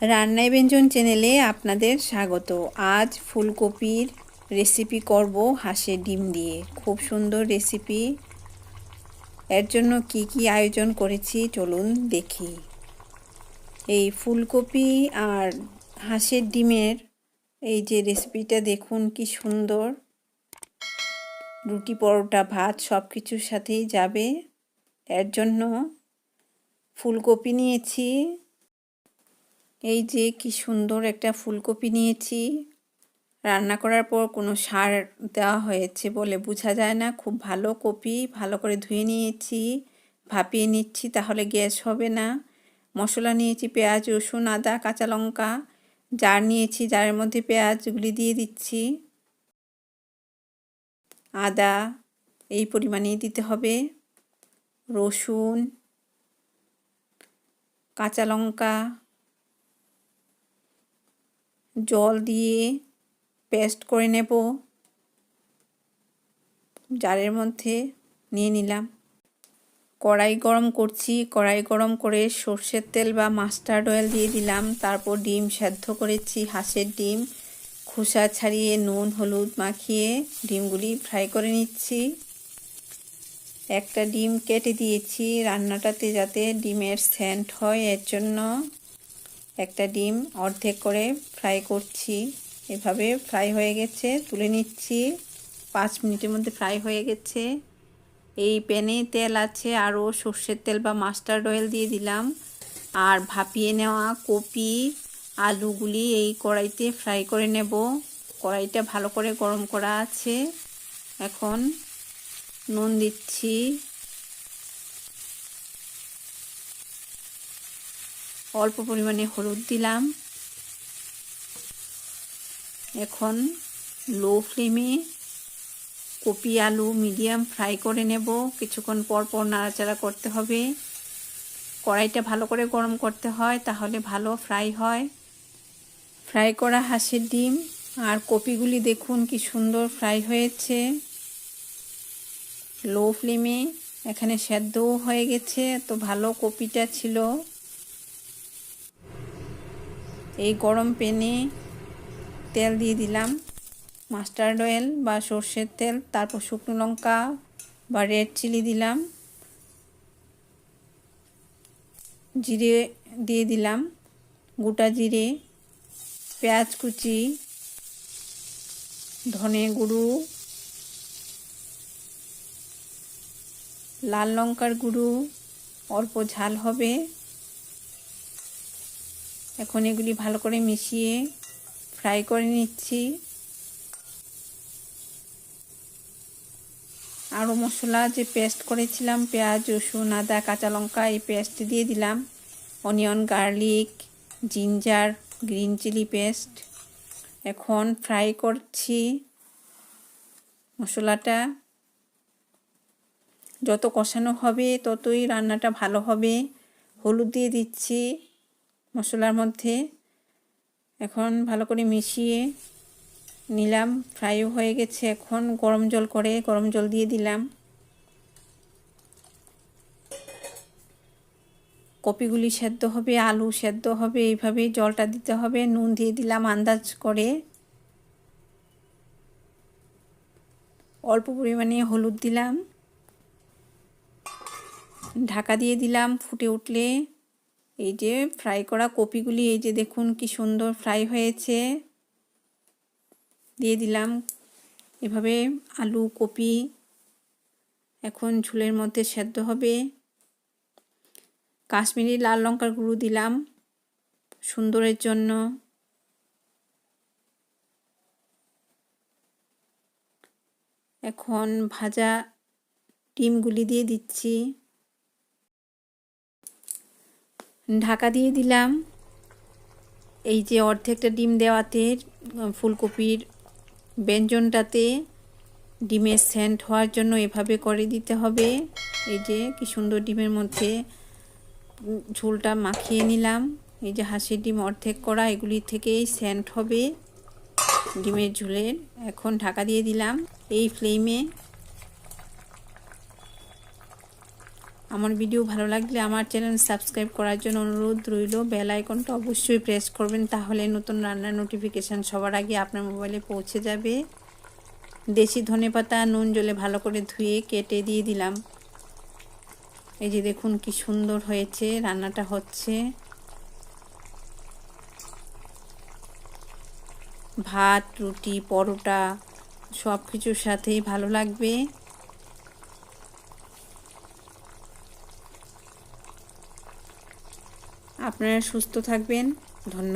রান্নায় ব্যঞ্জন চ্যানেলে আপনাদের স্বাগত। আজ ফুলকপির রেসিপি করব হাঁসের ডিম দিয়ে। খুব সুন্দর রেসিপি এর জন্য কি কি আয়োজন করেছি চলুন দেখি। এই ফুলকপি আর হাঁসের ডিমের এই যে রেসিপিটা দেখুন কি সুন্দর। রুটি পরোটা, ভাত সব কিছুর সাথেই যাবে। এর জন্য ফুলকপি নিয়েছি। এই যে কি সুন্দর একটা ফুলকপি নিয়েছি। রান্না করার পর কোনো সার দেওয়া হয়েছে বলে বোঝা যায় না। খুব ভালো কপি, ভালো করে ধুয়ে নিয়েছি, ভাপিয়ে নিচ্ছি, তাহলে গ্যাস হবে না। মশলা নিয়েছি, পেঁয়াজ, রসুন, আদা, কাঁচা লঙ্কা, জার নিয়েছি, জারের মধ্যে পেঁয়াজগুলি দিয়ে দিচ্ছি। আদা এই পরিমাণেই দিতে হবে। রসুন, কাঁচা লঙ্কা জল দিয়ে পেস্ট করে নেব। জারের মধ্যে নিয়ে নিলাম। কড়াই গরম করছি। কড়াই গরম করে সর্ষের তেল বা মাস্টার্ড অয়েল দিয়ে দিলাম। তারপর ডিম সেদ্ধ করেছি, হাঁসের ডিম। খোসা ছাড়িয়ে নুন, হলুদ মাখিয়ে ডিমগুলি ফ্রাই করে নিচ্ছি। একটা ডিম কেটে দিয়েছি। রান্নাটাতে যাতে ডিমের সেন্ট হয়, এর জন্য একটা ডিম অর্ধেক করে ফ্রাই করছি। এভাবে ফ্রাই হয়ে গেছে, তুলে নিচ্ছি। পাঁচ মিনিটের মধ্যে ফ্রাই হয়ে গেছে। এই প্যানে তেল আছে, আরও সর্ষের তেল বা মাস্টার্ড অয়েল দিয়ে দিলাম। আর ভাপিয়ে নেওয়া কপি, আলুগুলি এই কড়াইতে ফ্রাই করে নেব। কড়াইটা ভালো করে গরম করা আছে। এখন নুন দিচ্ছি। অল্প পরিমাণে হলুদ দিলাম। এখন লো ফ্লেমে কপি আলু মিডিয়াম ফ্রাই করে নেব। কিছুক্ষণ পর পর নাড়াচাড়া করতে হবে। কড়াইটা ভালো করে গরম করতে হয়, তাহলে ভালো ফ্রাই হয়। ফ্রাই করা হাঁসের ডিম আর কপিগুলি দেখুন কি সুন্দর ফ্রাই হয়েছে। লো ফ্লেমে এখানে সেদ্ধও হয়ে গেছে, তো ভালো কপিটা ছিল। এই গরম প্যানে তেল দিয়ে দিলাম। মাস্টার্ড অয়েল বা সর্ষের তেল, তারপর শুকনো লঙ্কা বা রেড চিলি দিলাম। জিরে দিয়ে দিলাম, গোটা জিরে, পেঁয়াজ কুচি, ধনে গুঁড়ো, লাল লঙ্কার গুঁড়ো, অল্প ঝাল হবে। এখন এগুলি ভালো করে মিশিয়ে ফ্রাই করে নিচ্ছি। আরও মশলা, যে পেস্ট করেছিলাম, পেঁয়াজ, রসুন, আদা, কাঁচা লঙ্কা, এই পেস্ট দিয়ে দিলাম। Onion, garlic, ginger, green chilli paste. এখন ফ্রাই করছি মশলাটা। যত কষানো হবে, ততই রান্নাটা ভালো হবে। হলুদ দিয়ে দিচ্ছি। মশলার মধ্যে এখন ভালো করে মিশিয়ে নিলাম। ফ্রাইও হয়ে গেছে এখন। গরম জল করে গরম জল দিয়ে দিলাম। কপিগুলি সেদ্ধ হবে, আলু সেদ্ধ হবে, এইভাবে জলটা দিতে হবে। নুন দিয়ে দিলাম আন্দাজ করে। অল্প পরিমাণে হলুদ দিলাম। ঢাকা দিয়ে দিলাম ফুটে উঠলে। এই যে ফ্রাই করা কপিগুলি, এই যে দেখুন কি সুন্দর ফ্রাই হয়েছে। দিয়ে দিলাম এভাবে আলু, কপি, এখন ঝুলের মধ্যে সেদ্ধ হবে। কাশ্মীরি লাল লঙ্কার গুঁড়ো দিলাম সুন্দরের জন্য। এখন ভাজা ডিমগুলি দিয়ে দিচ্ছি। ঢাকা দিয়ে দিলাম। এই যে অর্ধেকটা ডিম দেওয়াতে ফুলকপির ব্যঞ্জনটাতে ডিমের সেন্ট হওয়ার জন্য এভাবে করে দিতে হবে। এই যে কি সুন্দর ডিমের মধ্যে ঝোলটা মাখিয়ে নিলাম। এই যে হাঁসের ডিম অর্ধেক করা, এগুলি থেকেই সেন্ট হবে ডিমের ঝোলের। এখন ঢাকা দিয়ে দিলাম। এই ফ্লেমে আমার ভিডিও ভালো লাগলে আমার চ্যানেল সাবস্ক্রাইব করার জন্য অনুরোধ রইল। বেল আইকনটা অবশ্যই প্রেস করবেন, তাহলে নতুন রান্নার নোটিফিকেশান সবার আগে আপনার মোবাইলে পৌঁছে যাবে। দেশি ধনে পাতা নুন জলে ভালো করে ধুয়ে কেটে দিয়ে দিলাম। এই যে দেখুন কি সুন্দর হয়েছে, রান্নাটা হচ্ছে। ভাত, রুটি, পরোটা সব কিছুর সাথেই ভালো লাগবে। আপনারা সুস্থ থাকবেন। ধন্যবাদ।